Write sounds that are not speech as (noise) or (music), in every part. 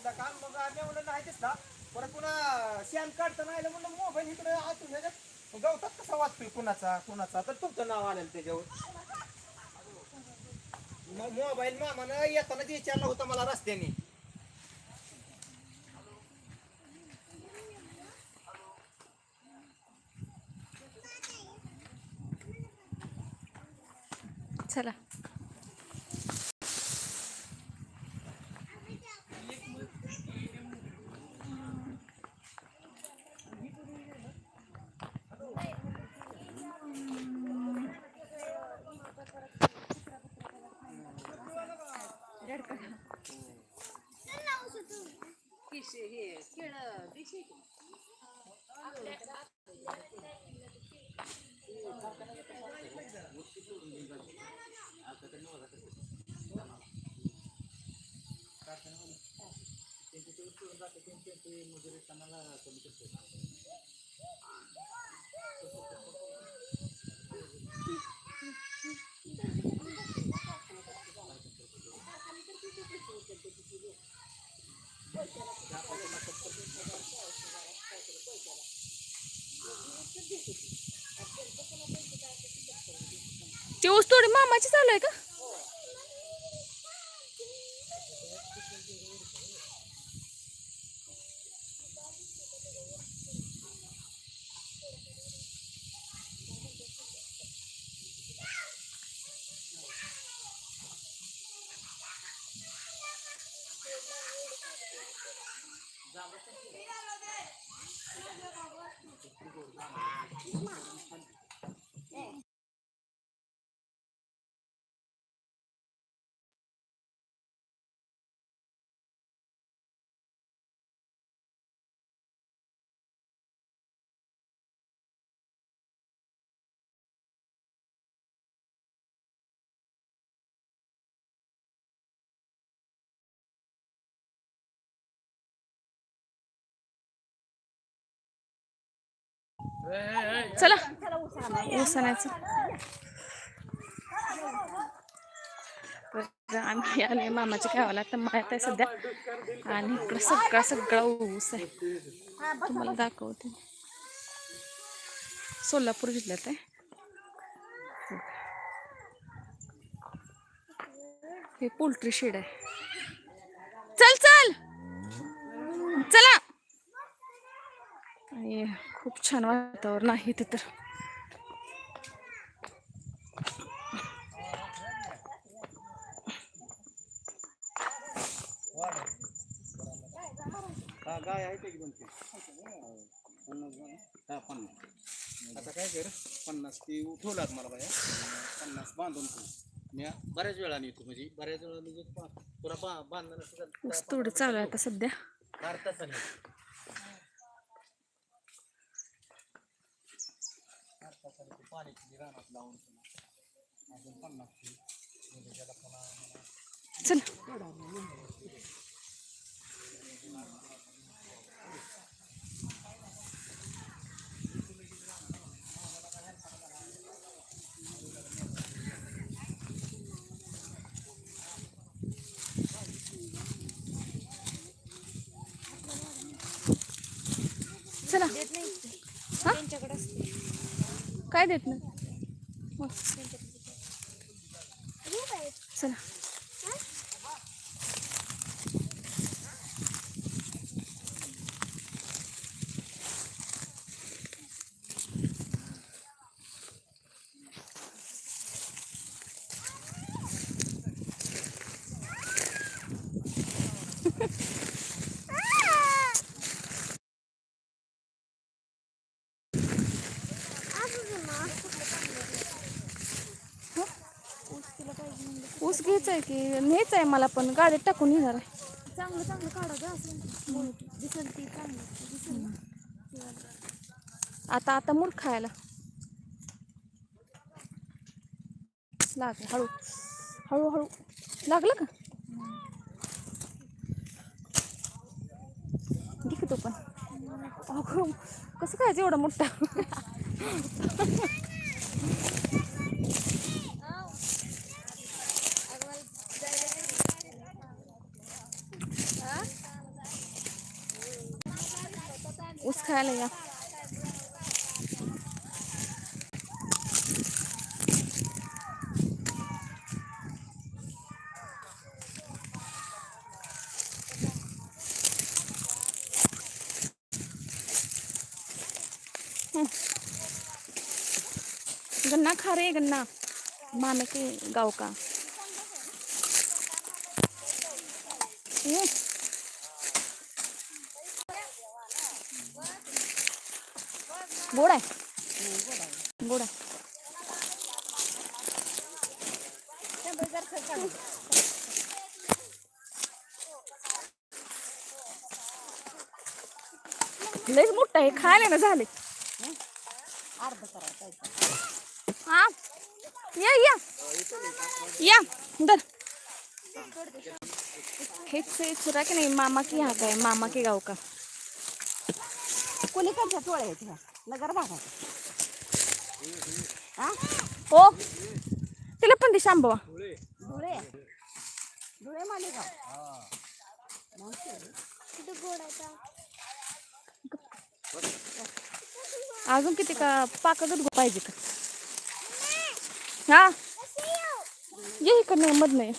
दिसला का मग आम्ही म्हणलं नाही दिसला. परत पुन्हा शेण काढताना आलं म्हणलं मोबाईल इकडे आतून ह्याच्यात गवतात कसा वाचतोय कुणाचा कुणाचा? तर तुमचं नाव आलेलं त्याच्यावर. मग मोबाईल मामानं येताना विचारला होता मला रस्त्याने. चला. हे केळ देशी मजुरी कामाला कमी करतो ते ऊस तोडी मामाची चालू आहे का? चला. ऊस आणायचं आम्ही आले मामाच्या गावाला. तर माहीत आहे सध्या आणि इकडं सगळा सगळा ऊस आहे. तुम्हाला दाखवते. सोलापूर जिल्ह्यात आहे. हे पोल्ट्री शेड आहे. चल चल. चला. आणि खूप छान वातावरण आहे इथे तर. गाय आहे ते दोन पन्नास आता काय कर पन्नास ती मला बाया. पन्नास बांधून मी बऱ्याच वेळाने येतो म्हणजे बऱ्याच वेळा पा- तुला बा बांधणं सुद्धा ऊस तोडं चालू आहे आता सध्या. चार तासाने चार तासाने ते पाणी किती रानात लावून पुन्हा अजून पन्नास ती म्हणजे त्याला पुन्हा चल चला हा? काय देत नाही मग. चला घ्यायचा आहे की न्यायचं आहे मला पण. गाडीत टाकून येणार आहे. चांगलं चांगलं काढा गं असं. दिसल ती चांगलं. दिसल. ना आता आता मूड खायला. लागलं हळू. हळूहळू लागलं का? घे की तो पण. अगं कसं खायचं एवढं मोठा? खेळायला या हं. गन्ना खा रे गन्ना मामे के गाव का गोड आहे. गोड आहे. लईच मोठा आहे खायला ना झाले. हा? या या. या दर हेच चुरा की नाही मामा की हा काय मामा की गाव का? कोणी टोळ्या आहेत ह्या? नगर भागात हा हो तिला पण दे शांबवा धुळे धुळे मालेगाव किती गोड आहे अजून किती का पाकच पाहिजे का हा ये इकडनं मधनं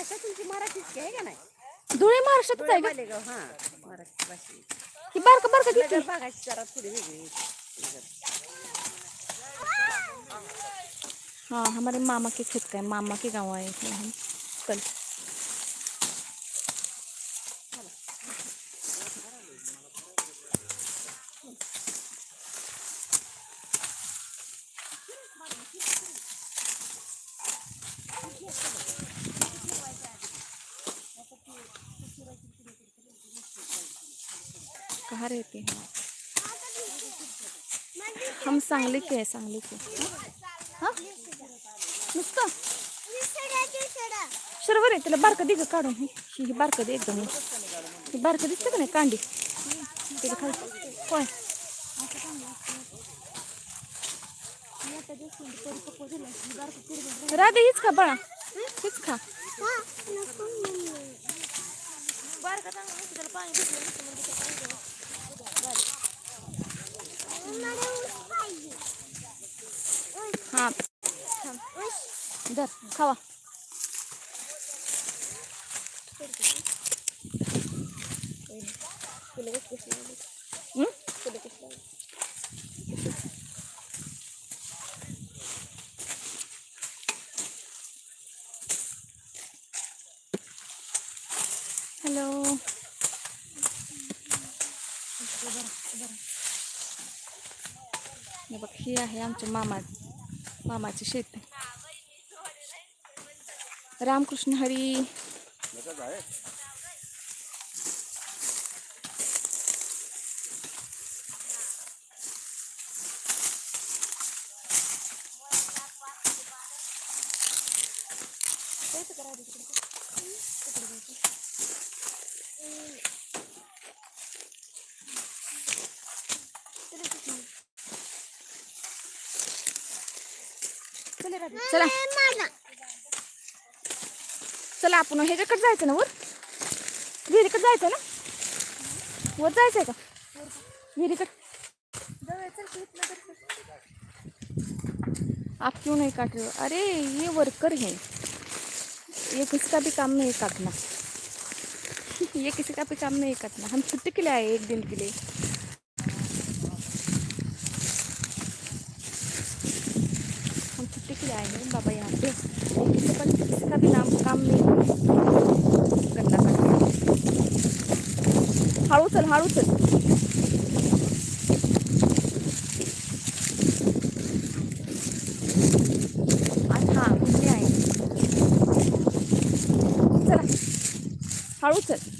भाषा तुमची मराठीच आहे का नाही? धुळे महाराष्ट्रातच आहे का? मालेगाव हा मराठी भाषा. ही बारका बारका किती? नगर भागाची जरा थोडी वेगळी हाँ हमारे मामा के खेत का है? मामा के गाँव आए थे हम कल कहाँ रहते हैं? हम सांगली के हैं, सांगली के। हाँ? आहे त्याला बारकं दे काढून ही। ही बारकं दे एकदम। ही बारकं दिसतं का नाही कांडी? राधे, हीच का बाळा. हीच खा. हा धर खावा हं? हॅलो हे बघ ही आहे आमच्या मामा मामाची शेती. रामकृष्ण हरी. चला. चला आपण ह्याच्याकडे जायचं ना वर? विहिरीकडे जायचं ना? वर जायचंय का? विहिरीकडे. आप क्यों नहीं काट हो? अरे ये वर्कर है. ये किसी का भी काम नहीं काटना. (laughs) ये किसी का भी काम नहीं काटना. हम छुट्टी के लिए आए एक दिन के लिए हम छुट्टी के लिए आए हैं बाबा यहाँ पे। किसी का किसी का भी नाम काम नहीं करना हळू चल हळू चल। अच्छा आहे चला हळू चल।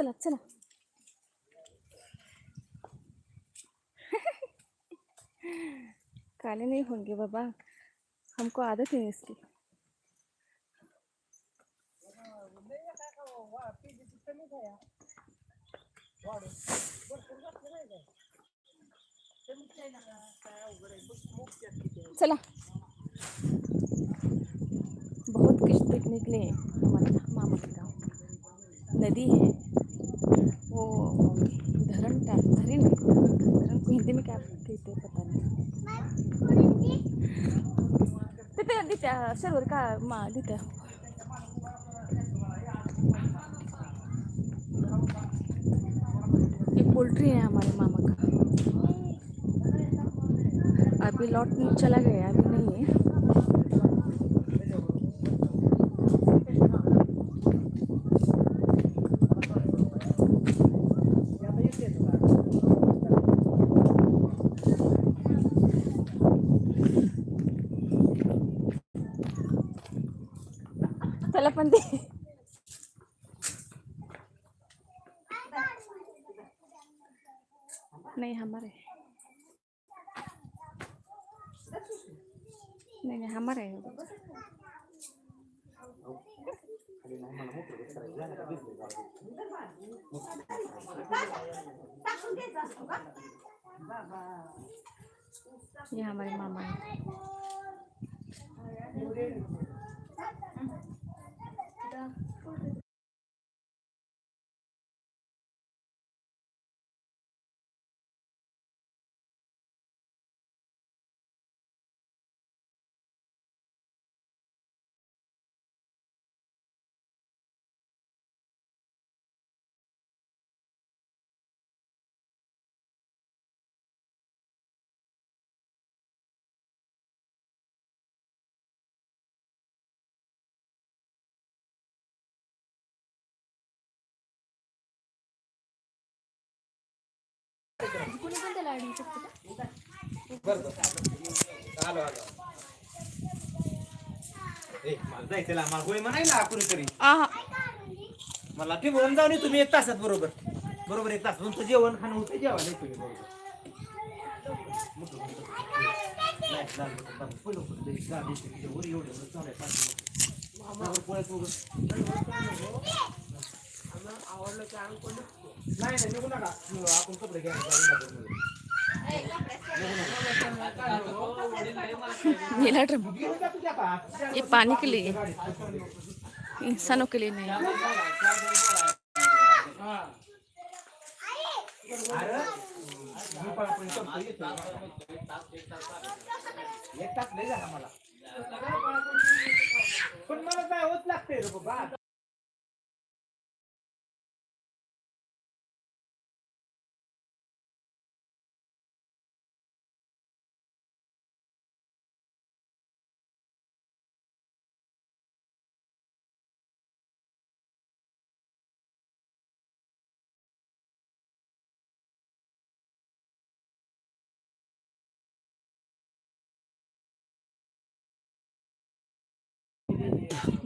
चला चला. (laughs) काले नहीं होंगे बाबा. हमको आदत है इसकी. चला. बहुत कुछ देखने के लिए हमारे मामा के गाँव नदी है. धरण टाइप धरण धरण को हिंदी में क्या कहते हैं पता नहीं. तिथे तिथे सर्वर का मा तिथे एक पोल्ट्री है हमारे मामा का अभी लौट चला गया अभी नहीं है चला पण ते नहीं हमारे नहीं नहीं हमारे है वो। ये हमारे मामा है कुणी पण त्याला अडवू शकतो का बरं बरं आलो आलो ए मला जायचं मला होय म्हणायला कुणीतरी. आहा. मला ते म्हणून जाऊन येतो मी एक तासात बरोबर. बरोबर एक तास तुमचं जेवण खाणं होतं जेवायला येतो मी बरोबर. नाही, झालं होतं, झालं. पहिलं होतं, ते गाडी इथे तिथे वर एवढं नाही नाही निघू नका. आपण कपडे. नीला ड्रम? ये पानी के लिए. इंसानों के लिए नहीं. पण मला जावंच लागतंय रे बाबा.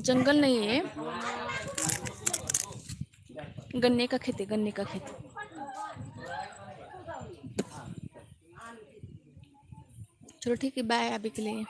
जंगल नहीं है। गन्ने का खेती गन्ने का खेती। चलो ठीक है बाय अभी के लिए।